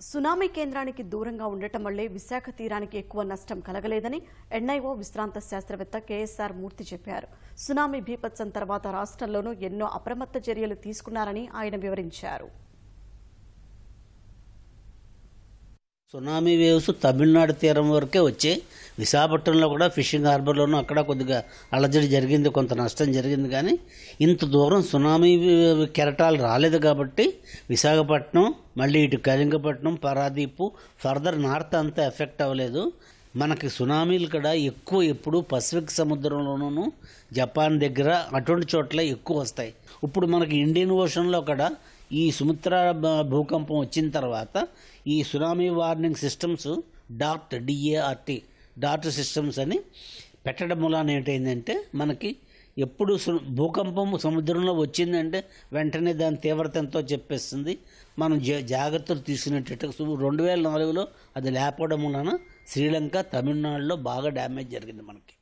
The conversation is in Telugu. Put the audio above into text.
సునామీ కేంద్రానికి దూరంగా ఉండటం వల్లే విశాఖ తీరానికి ఎక్కువ నష్టం కలగలేదని ఎన్ఐఓ విశ్రాంత శాస్త్రవేత్త కేఎస్ఆర్ మూర్తి చెప్పారు. సునామీ బీభత్సం తర్వాత రాష్ట్రంలోనూ ఎన్నో అప్రమత్త చర్యలు తీసుకున్నారని ఆయన వివరించారు. సునామీ వేవ్స్ తమిళనాడు తీరం వరకే వచ్చాయి విశాఖపట్నంలో కూడా ఫిషింగ్ హార్బర్లోనూ అక్కడ కొద్దిగా అలజడి జరిగింది కొంత నష్టం జరిగింది. కానీ ఇంత దూరం సునామీ కెరటాలు రాలేదు కాబట్టి విశాఖపట్నం మళ్ళీ ఇటు కళింగపట్నం పరాదీపు ఫర్దర్ నార్త్ అంతా ఎఫెక్ట్ అవ్వలేదు. మనకి సునామీలు కూడా ఎక్కువ ఎప్పుడు పసిఫిక్ సముద్రంలోనూ జపాన్ దగ్గర అటువంటి చోట్ల ఎక్కువ వస్తాయి. ఇప్పుడు మనకి ఇండియన్ ఓషన్లో కూడా ఈ సుమిత్ర భూకంపం వచ్చిన తర్వాత ఈ tsunami warning systems DART DART dot systems అని పెట్టడం మూలాన ఏంటైందంటే మనకి ఎప్పుడు భూకంపం సముద్రంలో వచ్చిందంటే వెంటనే దాని తీవ్రత ఎంతో చెప్పేస్తుంది. మనం జా జాగ్రత్తలు తీసుకునేటట్టు రెండు వేల నాలుగులో అది లేకపోవడం వలన శ్రీలంక తమిళనాడులో బాగా డ్యామేజ్ జరిగింది మనకి.